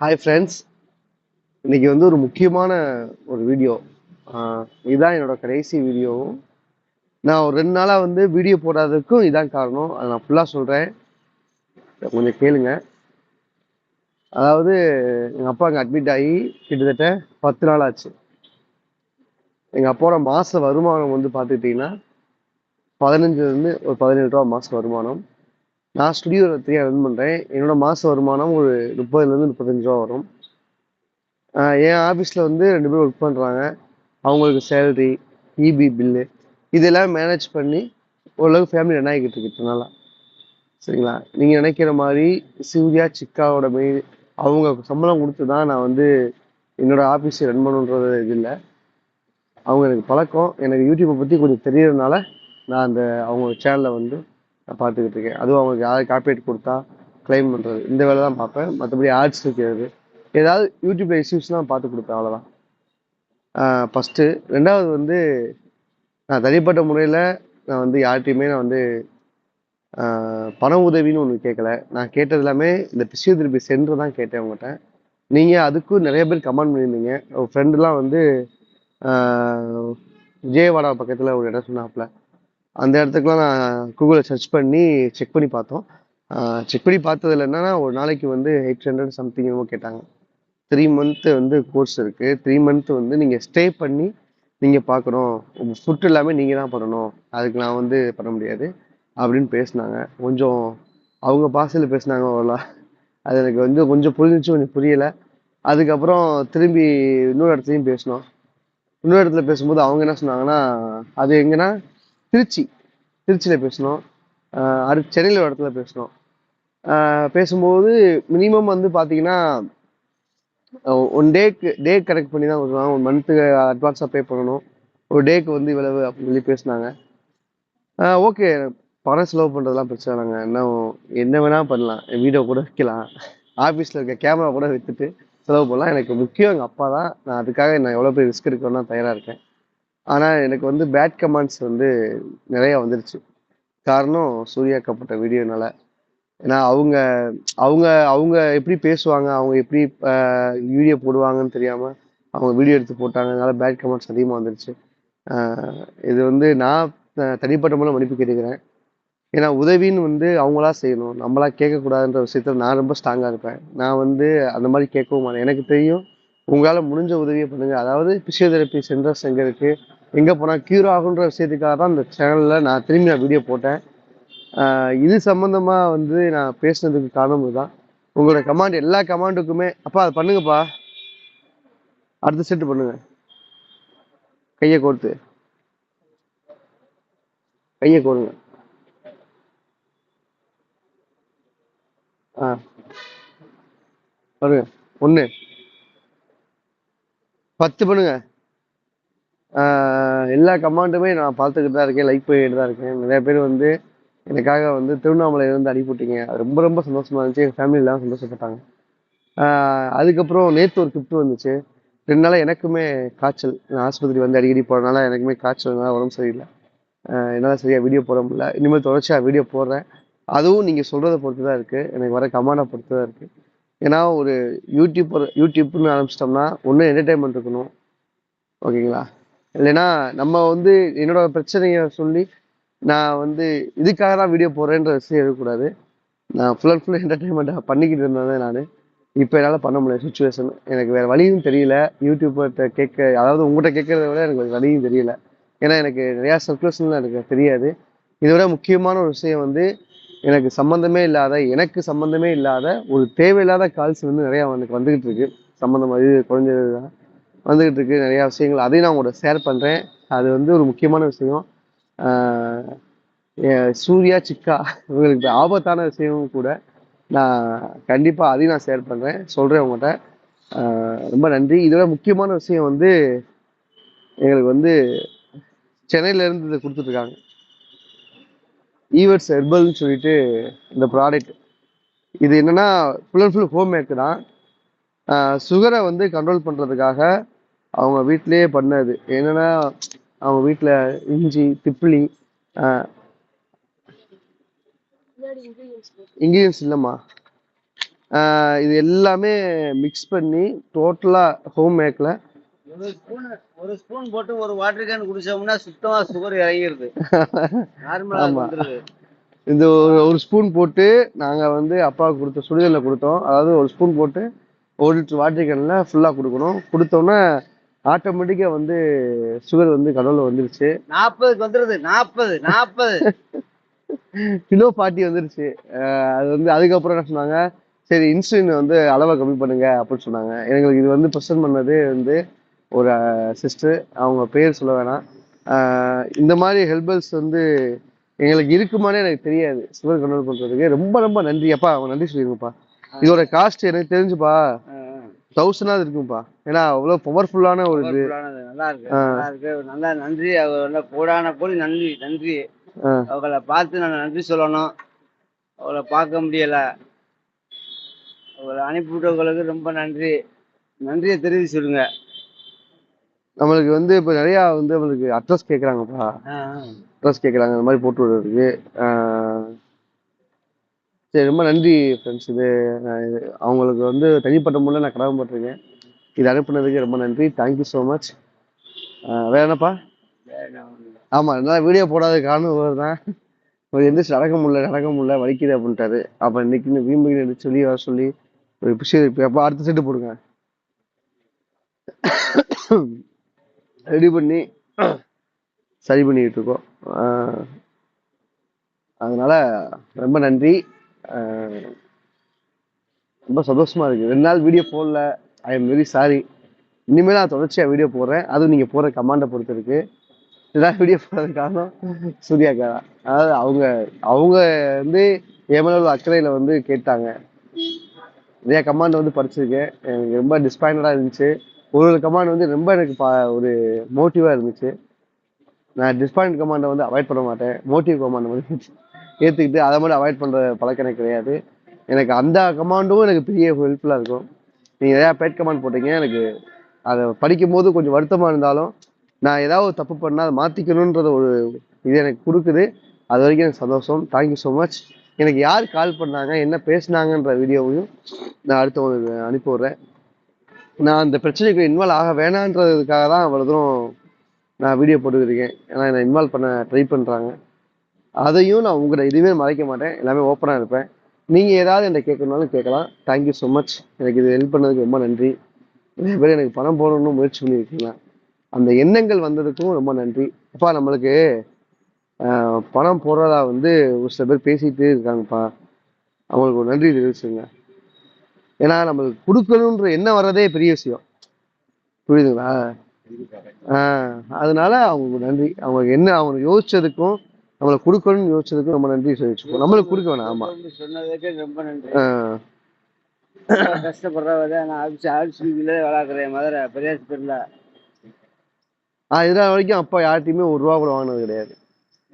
Hi friends இன்னைக்கு வந்து ஒரு முக்கியமான ஒரு வீடியோ இதுதான் என்னோட கடைசி வீடியோவும் நான் ஒரு ரெண்டு நாளாக வந்து வீடியோ போடாததுக்கும் இதான் காரணம். அதை நான் ஃபுல்லாக சொல்கிறேன் கொஞ்சம் கேளுங்க. அதாவது எங்கள் அப்பா அங்கே அட்மிட் ஆகி கிட்டத்தட்ட பத்து நாள் ஆச்சு. எங்கள் அப்பாவோட மாத வருமானம் வந்து பார்த்துக்கிட்டிங்கன்னா பதினஞ்சுலேருந்து ஒரு பதினேழு ரூபா மாத வருமானம். நான் ஸ்டுடியோ த்ரீயாக ரன் பண்ணுறேன் என்னோட மாத வருமானம் ஒரு முப்பதுலேருந்து முப்பத்தஞ்சு ரூபா வரும். என் ஆஃபீஸில் வந்து ரெண்டு பேர் ஒர்க் பண்ணுறாங்க அவங்களுக்கு சேலரி இபி பில்லு இதெல்லாம் மேனேஜ் பண்ணி ஓரளவுக்கு ஃபேமிலி ரன் ஆகிக்கிட்டு இருக்கு சரிங்களா? நீங்கள் நினைக்கிற மாதிரி சூர்யா சிக்காவோட மெயின் அவங்க சம்பளம் கொடுத்து தான் நான் வந்து என்னோட ஆஃபீஸை ரன் பண்ணுன்றது இது இல்லை. அவங்க எனக்கு பழக்கம். எனக்கு யூடியூப்பை பற்றி கொஞ்சம் தெரியறதுனால நான் அந்த அவங்க சேனலை வந்து பார்த்துக்கிட்டு இருக்கேன். அதுவும் அவங்களுக்கு யாராவது காப்பீட் கொடுத்தா கிளைம் பண்ணுறது இந்த வேலை தான் பார்ப்பேன். மற்றபடி ஆர்ட்ஸ் இருக்கிறது ஏதாவது யூடியூப்ல இஷ்யூஸ்லாம் பார்த்து கொடுப்பேன் அவ்வளோதான் ஃபஸ்ட்டு ரெண்டாவது வந்து நான் தனிப்பட்ட முறையில் நான் வந்து யார்கிட்டையுமே நான் வந்து பண உதவின்னு ஒன்று கேட்கல. நான் கேட்டது எல்லாமே இந்த பிசியோதெரபி சென்டர் தான் கேட்டேன் உங்கள்கிட்ட நீங்கள் அதுக்கும் நிறைய பேர் கமெண்ட் பண்ணியிருந்தீங்க. ஒரு ஃப்ரெண்டுலாம் வந்து விஜயவாடா பக்கத்தில் ஒரு இடம் சொன்னாப்புல. அந்த இடத்துக்குலாம் நான் கூகுளில் சர்ச் பண்ணி செக் பண்ணி பார்த்தோம். செக் பண்ணி பார்த்ததுல என்னன்னா ஒரு நாளைக்கு வந்து எயிட் ஹண்ட்ரட் சம்திங் என்னமோ கேட்டாங்க. த்ரீ மந்த்து வந்து கோர்ஸ் இருக்குது த்ரீ மந்த்து வந்து நீங்கள் ஸ்டே பண்ணி நீங்கள் பார்க்கணும். உங்கள் ஃபுட் எல்லாமே நீங்கள் தான் பண்ணணும். அதுக்கு நான் வந்து பண்ண முடியாது அப்படின்னு பேசினாங்க. கொஞ்சம் அவங்க பாசையில் பேசுனாங்க அவ்வளோ அது எனக்கு வந்து கொஞ்சம் புரிஞ்சிச்சு கொஞ்சம் புரியலை. அதுக்கப்புறம் திரும்பி இன்னொரு இடத்துலையும் பேசினோம். இன்னொரு இடத்துல பேசும்போது அவங்க என்ன சொன்னாங்கன்னா அது எங்கன்னா திருச்சி திருச்சியில் பேசினோம். ஆஹ் அடுத்து சென்னையில் ஒரு இடத்துல பேசினோம். பேசும்போது மினிமம் வந்து பார்த்தீங்கன்னா ஒன் டேக்கு டே கரெக்ட் பண்ணி தான் கொடுக்குறாங்க ஒன் மந்த்துக்கு அட்வான்ஸாக பே பண்ணணும். ஒரு டேக்கு வந்து இவ்வளவு அப்படின்னு சொல்லி பேசினாங்க. ஓகே பணம் செலவு பண்ணுறதுலாம் பிரச்சனை இல்லைங்க. இன்னும் என்ன வேணால் பண்ணலாம். வீடியோ கூட வைக்கலாம். ஆஃபீஸில் இருக்க கேமரா கூட விற்றுட்டு செலவு பண்ணலாம். எனக்கு முக்கியம் எங்கள் அப்பா தான். நான் அதுக்காக நான் எவ்வளோ பெரிய ரிஸ்க் எடுக்கணும்னா தயாராக இருக்கேன். ஆனால் எனக்கு வந்து பேட் கமெண்ட்ஸ் வந்து நிறையா வந்துருச்சு. காரணம் சூர்யா கப்பட்ட வீடியோனால ஏன்னா அவங்க அவங்க அவங்க எப்படி பேசுவாங்க அவங்க எப்படி வீடியோ போடுவாங்கன்னு தெரியாமல் அவங்க வீடியோ எடுத்து போட்டாங்க. அதனால பேட் கமெண்ட்ஸ் அதிகமாக வந்துருச்சு. இது வந்து நான் தனிப்பட்ட மூலம் மன்னிப்பு கேட்டுக்கிறேன். ஏன்னா உதவின்னு வந்து அவங்களா செய்யணும். நம்மளா கேட்கக்கூடாதுன்ற விஷயத்தில் நான் ரொம்ப ஸ்ட்ராங்காக இருப்பேன். நான் வந்து அந்த மாதிரி கேட்கவும் மாட்டேன். எனக்கு தெரியும் உங்களால் முடிஞ்ச உதவியை பண்ணுங்கள் அதாவது பிசியோதெரப்பி சென்டர்ஸ் எங்கே இருக்குது எங்கே போனால் க்யூர் ஆகுன்ற விஷயத்துக்காக தான் இந்த சேனலில் நான் திரும்பி நான் வீடியோ போட்டேன். இது சம்மந்தமாக வந்து நான் பேசுனதுக்கு காரணம் தான் உங்களோட கமாண்ட் எல்லா கமாண்டுக்குமே அப்பா அதை பண்ணுங்கப்பா. அடுத்த செட்டு பண்ணுங்க. கையை கோர்த்து. கையை கோருங்க. ஆ. பாருங்க ஒன்று பத்து பண்ணுங்க. எல்லா கமாண்டுமே நான் பார்த்துக்கிட்டு தான் இருக்கேன் லைக் பண்ணிட்டு தான் இருக்கேன். நிறைய பேர் வந்து எனக்காக வந்து திருவண்ணாமலையிலேருந்து அனுப்பிவிட்டீங்க அது ரொம்ப ரொம்ப சந்தோஷமாக இருந்துச்சு. எங்கள் ஃபேமிலி எல்லாம் சந்தோஷப்பட்டாங்க. அதுக்கப்புறம் நேற்று ஒரு கிஃப்ட் வந்துச்சு. ரெண்டு நாளாக எனக்குமே காய்ச்சல். நான் ஆஸ்பத்திரி வந்து அடிக்கடி போகிறனால எனக்குமே காய்ச்சல்னால உடம்பு சரியில்லை. என்னால் சரியாக வீடியோ போட முடியல. இனிமேல் தொடர்ச்சியாக வீடியோ போடுறேன். அதுவும் நீங்கள் சொல்கிறத பொறுத்து தான் இருக்குது எனக்கு வர கமாண்டை பொறுத்து தான் இருக்குது ஏன்னா ஒரு யூடியூப்பர் யூடியூப்னு ஆரம்பிச்சிட்டோம்னா ஒன்று என்டர்டைன்மெண்ட் இருக்கணும். ஓகேங்களா? இல்லைன்னா நம்ம வந்து என்னோட பிரச்சனையை சொல்லி நான் வந்து இதுக்காக தான் வீடியோ போடுறேன்ற விஷயம் இருக்கக்கூடாது. நான் ஃபுல் அண்ட் ஃபுல் என்டர்டைன்மெண்ட்டாக பண்ணிக்கிட்டு இருந்தேன் நான். இப்போ என்னால் பண்ண முடியல சுச்சுவேஷன் எனக்கு வேறு வழியும் தெரியல. யூடியூப்பர்கிட்ட கேட்க அதாவது உங்கள்கிட்ட கேட்குறத விட எனக்கு வழியும் தெரியல. ஏன்னா எனக்கு நிறையா சர்க்குலேஷன்லாம் எனக்கு தெரியாது. இதை விட முக்கியமான ஒரு விஷயம் வந்து எனக்கு சம்மந்தமே இல்லாத எனக்கு சம்மந்தமே இல்லாத ஒரு தேவையில்லாத கால்ஸ் வந்து நிறையா எனக்கு வந்துக்கிட்டு இருக்கு. சம்மந்தம் அது குறைஞ்சது தான் வந்துக்கிட்டு இருக்கு. நிறையா விஷயங்கள் அதையும் நான் உங்களோட ஷேர் பண்ணுறேன் அது வந்து ஒரு முக்கியமான விஷயம். சூர்யா சிக்கா இவங்களுக்கு ஆபத்தான விஷயமும் கூட நான் கண்டிப்பாக அதையும் நான் ஷேர் பண்ணுறேன் சொல்கிறேன் உங்கள்கிட்ட ரொம்ப நன்றி. இதோட முக்கியமான விஷயம் வந்து எங்களுக்கு வந்து சென்னையிலேருந்து இதை கொடுத்துட்ருக்காங்க ஈவர்ட்ஸ் ஹெர்பல்னு சொல்லிட்டு இந்த ப்ராடக்ட் இது என்னென்னா full and full home make தான் சுகரை வந்து கண்ட்ரோல் பண்ணுறதுக்காக அவங்க வீட்டிலேயே பண்ணது. என்னென்னா அவங்க வீட்டில் இஞ்சி திப்பிலி இன்க்ரீடியன்ஸ் இல்லைம்மா. இது எல்லாமே மிக்ஸ் பண்ணி டோட்டலாக ஹோம் மேக்கில் ஒரு ஸ்பூன் ஒரு ஸ்பூன் போட்டு ஒரு வாட்டர் கேன் குடிச்சோம்னா சுத்தமா சுகர் இறங்கிருது. நார்மலா ஆமா. இந்த ஒரு ஸ்பூன் போட்டு நாங்க வந்து அப்பாவுக்கு கொடுத்த சுடுதல்ல கொடுத்தோம். அதாவது ஒரு ஸ்பூன் போட்டு ஒரு லிட்டர் வாட்டர் கேன்ல ஃபுல்லா கொடுக்கணும். கொடுத்தோன்னே ஆட்டோமேட்டிக்கா வந்து சுகர் வந்து கடவுள வந்துருச்சு. நாற்பதுக்கு வந்துருது. நாற்பது நாற்பது கிலோ ஃபார்ட்டி வந்துருச்சு. அது வந்து அதுக்கப்புறம் என்ன சொன்னாங்க? சரி இன்சுலின் வந்து அளவை கம்மி பண்ணுங்க அப்படின்னு சொன்னாங்க. எங்களுக்கு இது வந்து ப்ரெசென்ட் பண்ணது வந்து ஒரு சிஸ்டர் அவங்க பேர் சொல்ல வேணாம். இந்த மாதிரி ஹெல்பர்ஸ் வந்து எங்களுக்கு இருக்குமானே எனக்கு தெரியாது. சுகர் கண்ட்ரோல் பண்றதுக்கு. ரொம்ப ரொம்ப நன்றி அப்பா அவங்க நன்றி சொல்லிருங்கப்பா இதோட காஸ்ட் எனக்கு தெரிஞ்சுப்பா. தௌசண்டாவது இருக்கும்ப்பா ஏன்னா அவ்வளோ பவர்ஃபுல்லான ஒரு இது. நல்லா இருக்கு. நல்லா இருக்கு. நல்லா நன்றி. நல்ல கோடான கோடி நன்றி நன்றி. அவங்கள பார்த்து நான் நன்றி சொல்லணும். அவளை பார்க்க முடியல. அவளை அனுப்பிவிட்டவங்களுக்கு ரொம்ப நன்றி. நன்றியை தெரிவி சொல்லுங்க நம்மளுக்கு வந்து இப்போ நிறையா வந்து நம்மளுக்கு அட்ரஸ் கேட்குறாங்கப்பா அட்ரஸ் கேட்குறாங்க இந்த மாதிரி போட்டு விடுறதுக்கு. சரி ரொம்ப நன்றி ஃப்ரெண்ட்ஸ் இது அவங்களுக்கு வந்து தனிப்பட்ட முறையில் நான் கடமைப்பட்டிருக்கேன் இது அனுப்புனதுக்கு ரொம்ப நன்றி. தேங்க்யூ ஸோ மச் வேற என்னப்பா? ஆமாம் என்னால் வீடியோ போடாத காரணம் இவர் தான். ஒரு எந்திரிச்சு நடக்க முடியல நடக்க முடியல வலிக்குது அப்படின்ட்டாரு. அப்போ இன்னைக்கு வீம்பு எடுத்து சொல்லி வர சொல்லி ஒரு பிஷ் அப்போ அடுத்த செட்டு போடுங்க. ரெடி பண்ணி சரி பண்ணிக்கிட்டு இருக்கோம் அதனால ரொம்ப நன்றி. ரொம்ப சந்தோஷமா இருக்கு. ரெண்டு நாள் வீடியோ போடல. ஐ எம் வெரி சாரி இனிமேல் நான் தொடர்ச்சியாக வீடியோ போடுறேன். அதுவும் நீங்கள் போடுற கமாண்டை பொறுத்து இருக்கு இதெல்லாம் வீடியோ போடுறது காரணம் சூர்யாக்கா தான். அதாவது அவங்க அவங்க வந்து என் அக்கறையில் வந்து கேட்டாங்க. நிறையா கமாண்ட் வந்து படிச்சிருக்கேன். எனக்கு ரொம்ப டிஸ்பாயின்டாக இருந்துச்சு. ஒரு ஒரு கமாண்ட் வந்து ரொம்ப எனக்கு பா- ஒரு மோட்டிவாக இருந்துச்சு. நான் டிஸ்பாயிண்ட் கமாண்டை வந்து அவாய்ட் பண்ண மாட்டேன். மோட்டிவ் கமாண்டை வந்து ஏற்றுக்கிட்டு அதை மட்டும் அவாய்ட் பண்ணுற பழக்கம் எனக்கு கிடையாது. எனக்கு அந்த கமாண்டும் எனக்கு பெரிய ஹெல்ப்ஃபுல்லாக இருக்கும். நீங்கள் நிறையா பேட் கமாண்ட் போட்டீங்க எனக்கு அதை படிக்கும்போது கொஞ்சம் வருத்தமாக இருந்தாலும் நான் ஏதாவது ஒரு தப்பு பண்ணால் அதை மாற்றிக்கணுன்றத ஒரு இது எனக்கு கொடுக்குது. அது வரைக்கும் எனக்கு சந்தோஷம். தேங்க்யூ ஸோ மச் எனக்கு யார் கால் பண்ணாங்க என்ன பேசுனாங்கன்ற வீடியோவையும் நான் அடுத்தவங்களுக்கு அனுப்பி விட்றேன். நான் அந்த பிரச்சனைக்கு இன்வால்வ் ஆக வேணான்றதுக்காக தான் அவ்வளோ தூரம் நான் வீடியோ போட்டுக்கிருக்கேன் ஏன்னா என்னை இன்வால்வ் பண்ண ட்ரை பண்ணுறாங்க அதையும் நான் உங்களை எதுவுமே மறைக்க மாட்டேன். எல்லாமே ஓப்பனாக இருப்பேன். நீங்கள் ஏதாவது என்னை கேட்கணுனாலும் கேட்கலாம். தேங்க்யூ ஸோ மச் எனக்கு இது ஹெல்ப் பண்ணதுக்கு ரொம்ப நன்றி. நிறைய பேர் எனக்கு பணம் போடணும்னு முயற்சி பண்ணியிருக்கீங்களா? அந்த எண்ணங்கள் வந்ததுக்கும் ரொம்ப நன்றி. அப்பா நம்மளுக்கு பணம் போடுறதா வந்து ஒரு சில பேர் பேசிகிட்டே இருக்காங்கப்பா. அவங்களுக்கு ஒரு நன்றி தெரிவிச்சுங்க ஏன்னா நம்மளுக்கு கொடுக்கணுன்ற எண்ணம் வர்றதே பெரிய விஷயம். புரியுதுங்களா? ஆஹ் அதனால அவங்களுக்கு நன்றி. அவங்க என்ன அவங்க யோசிச்சதுக்கும் நம்மளை கொடுக்கணும்னு யோசிச்சதுக்கும் ரொம்ப நன்றி சொல்லிச்சுப்போம் நம்மளுக்கு கொடுக்க வேணாம் ஆமா. சொன்னதுக்கு ரொம்ப நன்றி. கஷ்டப்படுறவத நான் அடிச்சு அடிச்சு விளாக்குறேன் மதுரை பெரியாஸ்பேட்டில் ஆஹ் இதனால் வரைக்கும் அப்பா யார்கிட்டயுமே ஒரு ரூபா கூட வாங்கினது கிடையாது.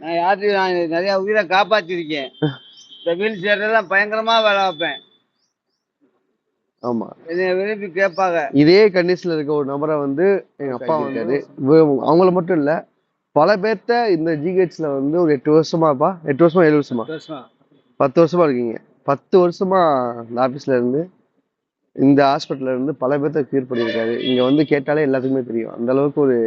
நான் யார்ட்டையும் நான் நிறைய உயிரை காப்பாத்திருக்கேன். இந்த வீல் சேர்லாம் பயங்கரமா வேலை வைப்பேன் ஆமா. விரும்பி கேட்பாங்க. இதே கண்டிஷன்ல இருக்க ஒரு நபரை வந்து எங்க அப்பா வந்தாரு இவ- அவங்கள மட்டும் இல்ல பல பேர்த்த இந்த ஜிஹெச்ல வந்து ஒரு எட்டு வருஷமாப்பா எட்டு வருஷமா ஏழு வருஷமா. பத்து வருஷமா. இருக்கீங்க. பத்து வருஷமா இந்த ஆபீஸ்ல இருந்து இந்த ஹாஸ்பிட்டல்ல இருந்து பல பேர்த்த கியூர் பண்ணியிருக்காரு. இங்க வந்து கேட்டாலே எல்லாத்துக்குமே தெரியும். அந்த அளவுக்கு ஒரு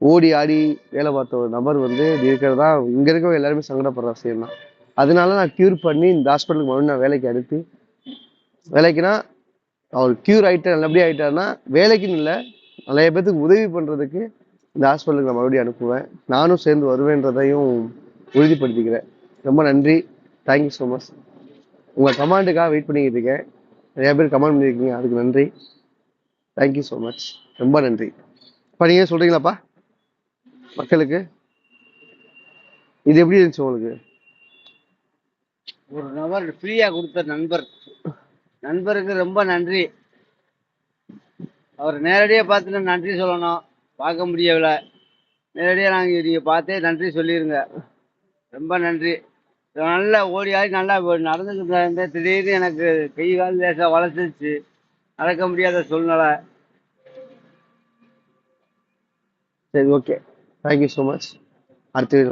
ஓடி ஆடி வேலை பார்த்த ஒரு நபர் வந்து இருக்கிறதா இங்க இருக்கவங்க எல்லாருமே சங்கடப்படுற விஷயம் தான் அதனால நான் கியூர் பண்ணி இந்த ஹாஸ்பிட்டலுக்கு மறுபடியும் நான் வேலைக்கு அனுப்பி வேலைக்குன்னா அவர் க்யூர் ஆகிட்டார் நல்லபடியாக ஆகிட்டாருன்னா வேலைக்குன்னு இல்லை நிறைய பேத்துக்கு உதவி பண்ணுறதுக்கு இந்த ஹாஸ்பிட்டலுக்கு நான் மறுபடியும் அனுப்புவேன். நானும் சேர்ந்து வருவேன்றதையும் உறுதிப்படுத்திக்கிறேன். ரொம்ப நன்றி. தேங்க்யூ ஸோ மச் உங்கள் கமாண்டுக்காக வெயிட் பண்ணிக்கிட்டு இருக்கேன். நிறைய பேர் கமெண்ட் பண்ணியிருக்கீங்க அதுக்கு நன்றி. தேங்க்யூ ஸோ மச் ரொம்ப நன்றி. இப்போ நீங்கள் சொல்கிறீங்களாப்பா மக்களுக்கு? இது எப்படி இருந்துச்சு உங்களுக்கு? ஒரு நபர் ஃப்ரீயாக கொடுத்த நண்பர். நண்பருக்கு ரொம்ப நன்றி. அவர் நேரடியாக பார்த்து நான் நன்றி சொல்லணும். பார்க்க முடியவில்லை. நேரடியாக நாங்கள் நீங்கள் பார்த்தே நன்றி சொல்லிடுங்க ரொம்ப நன்றி. நல்லா ஓடி ஆடி நல்லா நடந்துக்கிட்டு இருந்தேன் திடீர்னு எனக்கு கை கால் லேசாக வளர்த்துச்சு நடக்க முடியாத சூழ்நிலை. சரி ஓகே. தேங்க்யூ ஸோ மச் அடுத்த வீடு